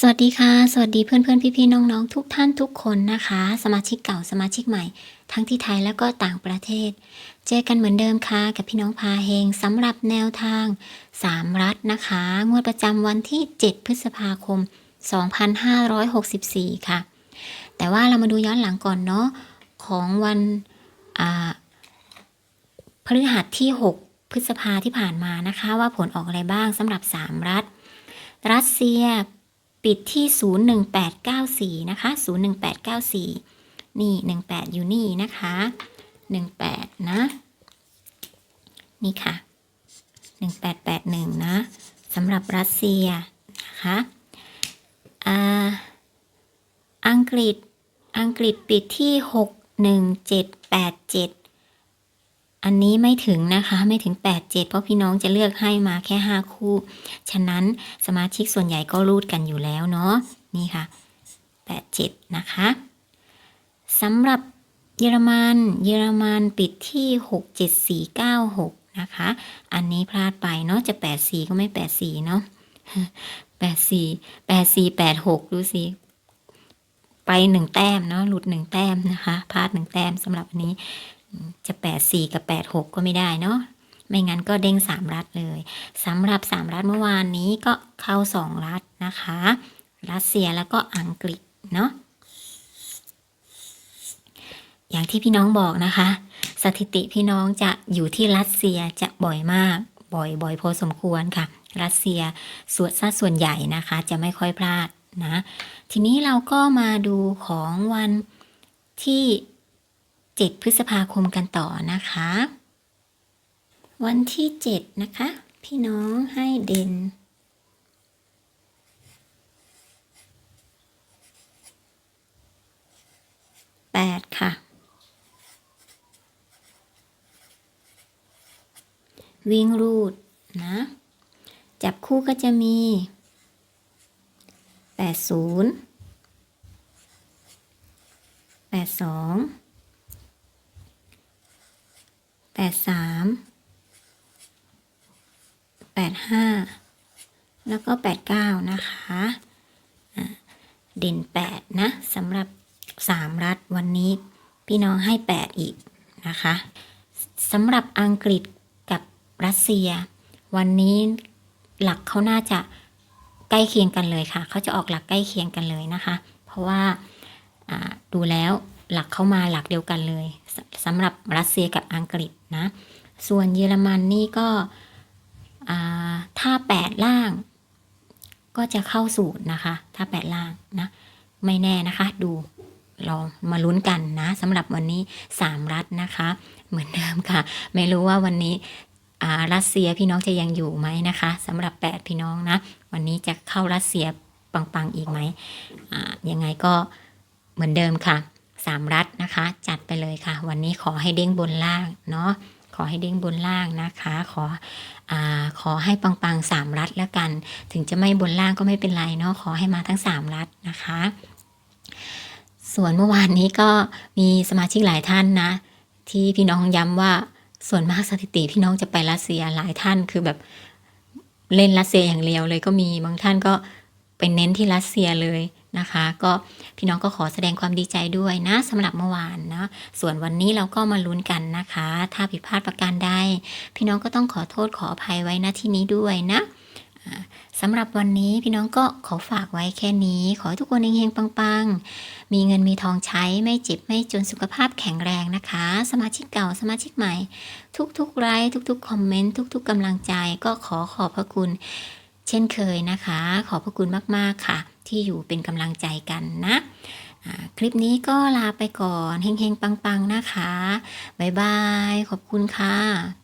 สวัสดีค่ะ สวัสดีเพื่อนเพื่อนพี่พี่ๆน้องๆทุกท่านทุกคนนะคะ สมาชิกเก่าสมาชิกใหม่ ทั้งที่ไทยแล้วก็ต่างประเทศ เจอกันเหมือนเดิมค่ะ กับพี่น้องพาเฮงสำหรับแนวทาง 3 รัฐนะคะ งวดประจำวันที่ 7 พฤษภาคม 2564 ค่ะ แต่ว่าเรามาดูย้อนหลังก่อนเนาะของวันพฤหัสที่ 6 พฤษภาที่ผ่านมานะคะ ว่าผลออกอะไรบ้างสำหรับ 3 รัฐ รัสเซีย ปิดที่ 01894 นะคะ 01894 นี่ 18 อยู่นี่นะคะ 18 นะ นี่ค่ะ 1881 นะสำหรับรัสเซียนะคะอังกฤษ อังกฤษปิดที่ 61787 อันนี้ไม่ถึงนะคะไม่ถึง 87 เพราะพี่น้องจะเลือกให้มาแค่ 5 คู่ ฉะนั้นสมาชิกส่วนใหญ่ก็รูดกันอยู่แล้วเนาะนี่ค่ะ 87 นะคะสำหรับเยอรมันเยอรมันปิดที่ 67496 นะคะ อันนี้พลาดไปเนาะจะ 84 ก็ไม่ 84 เนาะ84 84 86 ดูสิไปหนึ่งแต้มเนาะหลุดหนึ่งแต้มนะคะพลาดหนึ่งแต้มสำหรับอันนี้ จะ84กับ86ก็ไม่ได้เนาะไม่งั้นก็เด้ง3รัฐเลยสำหรับ3รัฐเมื่อวานนี้ก็เข้า2รัฐนะคะ รัสเซียแล้วก็อังกฤษเนาะอย่างที่พี่น้องบอกนะคะ สถิติพี่น้องจะอยู่ที่รัสเซียจะบ่อยมาก บ่อยบ่อยพอสมควรค่ะ รัสเซียส่วนสัดส่วนใหญ่นะคะ จะไม่ค่อยพลาดนะ ทีนี้เราก็มาดูของวันที่ 7 พฤษภาคมกันต่อนะคะ วันที่ 7 นะคะ พี่น้องให้เด่น8ค่ะ วิ่งรูดนะ จับคู่ก็จะมี80 82แปดสอง แปดสามแปดห้าแล้วก็แปดเก้านะคะเด่นแปดนะสำหรับสามรัฐวันนี้พี่น้องให้แปดอีกนะคะสำหรับอังกฤษกับรัสเซีย วันนี้หลักเขาน่าจะใกล้เคียงกันเลยค่ะ เขาจะออกหลักใกล้เคียงกันเลยนะคะ เพราะว่าดูแล้ว หลักเข้ามาหลักเดียวกันเลยสำหรับรัสเซียกับอังกฤษนะ ส่วนเยอรมันนี่ก็ถ้าแปดล่าง ก็จะเข้าสูตรนะคะ ถ้าแปดล่างนะ ไม่แน่นะคะ ดูเรามาลุ้นกันนะสำหรับวันนี้สามรัฐนะคะ เหมือนเดิมค่ะ ไม่รู้ว่าวันนี้รัสเซียพี่น้องจะยังอยู่ไหมนะคะสำหรับแปดพี่น้องนะ วันนี้จะเข้ารัสเซียปังๆอีกไหมยังไงก็เหมือนเดิมค่ะ สามรัฐนะคะ จัดไปเลยค่ะ วันนี้ขอให้เด้งบนล่างเนาะขอให้เด้งบนล่างนะคะ ขออขอให้ปังๆสามรัฐแล้วกัน ถึงจะไม่บนล่างก็ไม่เป็นไรเนาะขอให้มาทั้งสามรัฐนะคะ ส่วนเมื่อวานนี้ก็มีสมาชิกหลายท่านนะ ที่พี่น้องย้ำว่าส่วนมากสถิติพี่น้องจะไปรัสเซียหลายท่านคือแบบเล่นรัสเซียอย่างเดียวเลยก็มีบางท่านก็ไปเน้นที่รัสเซียเลย นะคะ ก็พี่น้องก็ขอแสดงความดีใจด้วยนะสำหรับเมื่อวานนะส่วนวันนี้เราก็มาลุ้นกันนะคะ ถ้าผิดพลาดประการใดพี่น้องก็ต้องขอโทษขออภัยไว้ณที่นี้ด้วยนะสำหรับวันนี้พี่น้องก็ขอฝากไว้แค่นี้ ขอให้ทุกคนเฮงๆปังๆ มีเงินมีทองใช้ไม่เจ็บไม่จนสุขภาพแข็งแรงนะคะ สมาชิกเก่าสมาชิกใหม่ ทุกๆไลค์ทุกๆคอมเมนต์ทุก ๆกำลังใจก็ขอขอบพระคุณ เช่นเคยนะคะ ขอบพระคุณมาก ๆ ค่ะ ที่อยู่เป็นกำลังใจกันนะคลิปนี้ก็ลาไปก่อน เฮงๆ ปัง ๆ นะคะ บ๊ายบาย ขอบคุณค่ะ